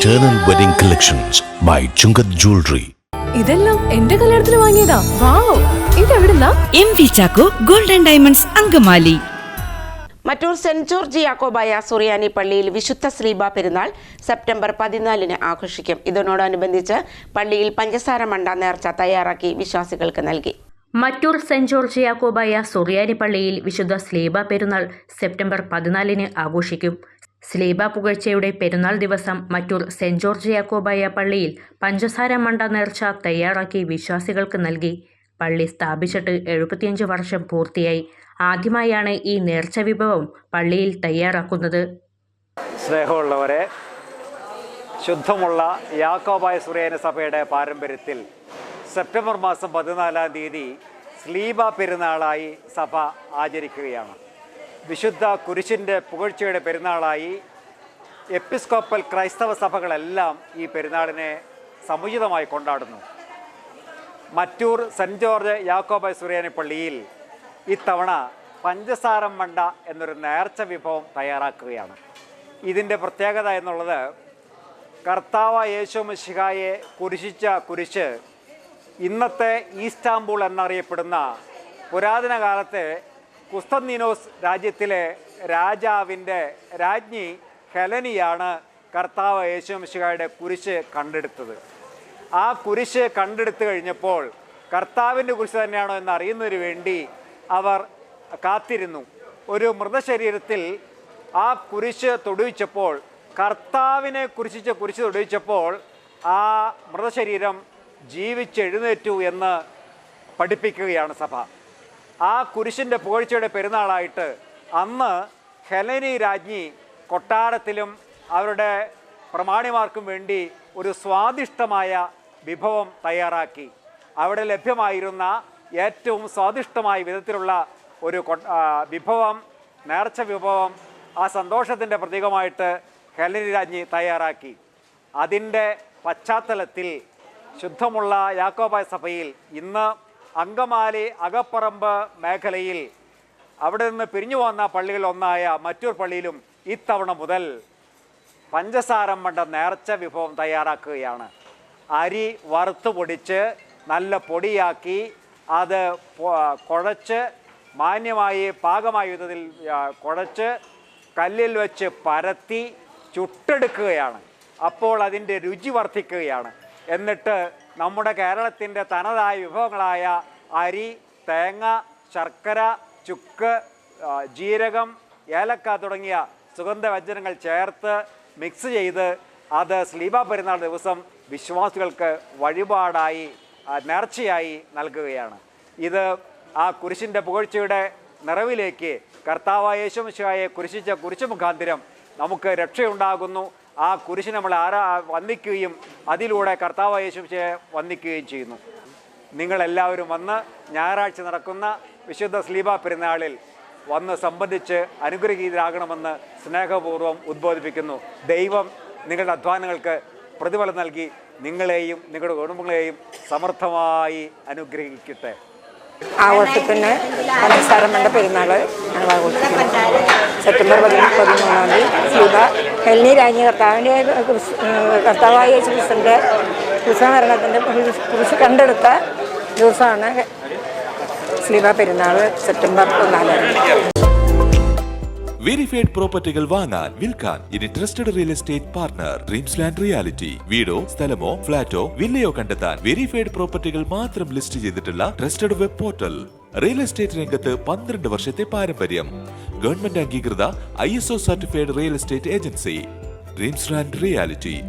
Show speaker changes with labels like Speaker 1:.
Speaker 1: Eternal Wedding Collections by Chungat Jewelry.
Speaker 2: ഇതെല്ലാം എന്റെ കല്യാണത്തിന് വാങ്ങിയതാ. Wow ഇതെവിടുന്നാ?
Speaker 3: M V Chacko golden diamonds Angamaly.
Speaker 4: Mattoor Saint George Yakobaya സുറിയാനി പള്ളിയിൽ വിശുദ്ധ ശ്രീബ പെരുന്നാൾ സെപ്റ്റംബർ പതിനാലിന് ആഘോഷിക്കും. ഇതിനോടനുബന്ധിച്ച് പള്ളിയിൽ പഞ്ചസാര മണ്ട നേർച്ച തയ്യാറാക്കി വിശ്വാസികൾക്ക് നൽകി.
Speaker 5: മറ്റൂർ സെന്റ് ജോർജ് യാക്കോബായ സുറിയാനി പള്ളിയിൽ വിശുദ്ധ സ്ലീബ പെരുന്നാൾ സെപ്റ്റംബർ പതിനാലിന് ആഘോഷിക്കും. സ്ലീബ പുകഴ്ചയുടെ പെരുന്നാൾ ദിവസം മറ്റൂർ സെന്റ് ജോർജ് യാക്കോബായ പള്ളിയിൽ പഞ്ചസാര മണ്ട നേർച്ച തയ്യാറാക്കി വിശ്വാസികൾക്ക് നൽകി. പള്ളി സ്ഥാപിച്ചിട്ട് എഴുപത്തിയഞ്ച് വർഷം പൂർത്തിയായി. ആദ്യമായാണ് ഈ നേർച്ച വിഭവം പള്ളിയിൽ തയ്യാറാക്കുന്നത്.
Speaker 6: സ്നേഹമുള്ളവരെ ശുദ്ധമുള്ള യാക്കോബായ സുറിയാനി സഭയുടെ പാരമ്പര്യത്തിൽ സെപ്റ്റംബർ മാസം പതിനാലാം തീയതി സ്ലീബ പെരുന്നാളായി സഭ ആചരിക്കുകയാണ്. വിശുദ്ധ കുരിശിന്റെ പുകഴ്ചയുടെ പെരുന്നാളായി എപ്പിസ്കോപ്പൽ ക്രൈസ്തവ സഭകളെല്ലാം ഈ പെരുന്നാളിനെ സമുചിതമായി കൊണ്ടാടുന്നു. മറ്റൂർ സെന്റ് ജോർജ് യാക്കോബായ സുറിയാനി പള്ളിയിൽ ഇത്തവണ പഞ്ചസാരം മണ്ട എന്നൊരു നേർച്ച വിഭവം തയ്യാറാക്കുകയാണ്. ഇതിന്റെ പ്രത്യേകത എന്നുള്ളത് കർത്താവ യേശു കുരിശിച്ച കുരിശ് ഇന്നത്തെ ഈസ്റ്റാംബൂൾ എന്നറിയപ്പെടുന്ന പുരാതന കാലത്തെ കുസ്തന്നീനോസ് രാജ്യത്തിലെ രാജാവിന്റെ രാജ്ഞി ഹെലനിയാണ് കർത്താവ് യേശു മിശിഹായുടെ കുരിശ് കണ്ടെടുത്തത്. ആ കുരിശ് കണ്ടെടുത്തു കഴിഞ്ഞപ്പോൾ കർത്താവിന്റെ കുരിശ് തന്നെയാണോ എന്ന് അറിയുന്നതിന് വേണ്ടി അവർ കാത്തിരുന്നു. ഒരു മൃതശരീരത്തിൽ ആ കുരിശ് തൊടുവിച്ചപ്പോൾ കർത്താവിനെ കുരിശിച്ച കുരിശ് തൊടുവിച്ചപ്പോൾ ആ മൃതശരീരം ജീവിച്ചെഴുന്നേറ്റു എന്ന് പഠിപ്പിക്കുകയാണ് സഭ. ആ കുരിശിന്റെ പുകഴ്ചയുടെ പെരുന്നാളായിട്ട് അന്ന് ഹെലനി രാജ്ഞി കൊട്ടാരത്തിലും അവരുടെ പ്രമാണിമാർക്കും വേണ്ടി ഒരു സ്വാദിഷ്ടമായ വിഭവം തയ്യാറാക്കി. അവിടെ ലഭ്യമായിരുന്ന ഏറ്റവും സ്വാദിഷ്ടമായ വിധത്തിലുള്ള ഒരു വിഭവം നേർച്ച വിഭവം ആ സന്തോഷത്തിന്റെ പ്രതീകമായിട്ട് ഹെലനി രാജ്ഞി തയ്യാറാക്കി. അതിന്റെ പശ്ചാത്തലത്തിൽ ശുദ്ധമുള്ള യാക്കോബായ സഭയിൽ ഇന്ന് അങ്കമാലി അകപ്പറമ്പ് മേഖലയിൽ അവിടെ നിന്ന് പിരിഞ്ഞു വന്ന പള്ളികളിൽ ഒന്നായ മറ്റൊരു പള്ളിയിലും ഇത്തവണ മുതൽ പഞ്ചസാരം മണ്ട നേർച്ച വിഭവം തയ്യാറാക്കുകയാണ്. അരി വറുത്ത് പൊടിച്ച് നല്ല പൊടിയാക്കി അത് കുഴച്ച് മാന്യമായി പാകമായ വിധത്തിൽ കുഴച്ച് കല്ലിൽ വെച്ച് പരത്തി ചുട്ടെടുക്കുകയാണ്. അപ്പോൾ അതിന്റെ രുചി വർദ്ധിക്കുകയാണ്. എന്നിട്ട് നമ്മുടെ കേരളത്തിന്റെ തനതായ വിഭവങ്ങളായ അരി തേങ്ങ ശർക്കര ചുക്ക് ജീരകം ഏലക്ക തുടങ്ങിയ സുഗന്ധവ്യഞ്ജനങ്ങൾ ചേർത്ത് മിക്സ് ചെയ്ത് അത് സ്ലീബ പെരുന്നാൾ ദിവസം വിശ്വാസികൾക്ക് വഴിപാടായി നേർച്ചയായി നൽകുകയാണ്. ഇത് ആ കുരിശിന്റെ പുകഴ്ചയുടെ നിറവിലേക്ക് കർത്താവായ യേശുമിശിഹായെ കുരിശിച്ച കുരിശു മുഖാന്തിരം നമുക്ക് രക്ഷയുണ്ടാകുന്നു. ആ കുരിശ് നമ്മൾ ആരാ വന്ദിക്കുകയും അതിലൂടെ കർത്താവ് യേശുവിനെ വന്ദിക്കുകയും ചെയ്യുന്നു. നിങ്ങളെല്ലാവരും വന്ന് ഞായറാഴ്ച നടക്കുന്ന വിശുദ്ധ സ്ലീബ പെരുന്നാളിൽ വന്ന് സംബന്ധിച്ച് അനുഗ്രഹീതരാകണമെന്ന് സ്നേഹപൂർവം ഉദ്ബോധിപ്പിക്കുന്നു. ദൈവം നിങ്ങളുടെ അധ്വാനങ്ങൾക്ക് പ്രതിഫലം നൽകി നിങ്ങളെയും നിങ്ങളുടെ കുടുംബങ്ങളെയും സമർത്ഥമായി അനുഗ്രഹിക്കട്ടെ.
Speaker 7: ആഘോഷത്തിന് പഞ്ചസാരമണ്ട പെരുന്നാൾ ഞങ്ങൾ ആഘോഷിക്കുന്നു. സെപ്റ്റംബർ പതിമൂന്നാം തീയതി സ്ലീബ ഹെൽനി രാജ്ഞി കർത്താവിന്റെ കർത്താവായ യേശു ക്രിസ്തുവിന്റെ ക്രിസ്തുമരണത്തിന്റെ കുറിച്ച് കണ്ടെടുത്ത ദിവസമാണ് സ്ലീബ പെരുന്നാൾ സെപ്റ്റംബർ തീയതി
Speaker 8: വെരിഫൈഡ് പ്രോപ്പർട്ടികൾ വാങ്ങാൻ വിൽക്കാൻ ഇനി trusted real estate partner dreams land reality വീടോ സ്ഥലമോ ഫ്ലാറ്റോ വില്ലയോ കണ്ടെത്താൻ വെരിഫൈഡ് പ്രോപ്പർട്ടികൾ മാത്രം ലിസ്റ്റ് ചെയ്തിട്ടുള്ള trusted web portal real estate രംഗത്ത് പന്ത്രണ്ട് വർഷത്തെ പാരമ്പര്യം. ഗവൺമെന്റ് അംഗീകൃത I certified real estate agency dreams and reality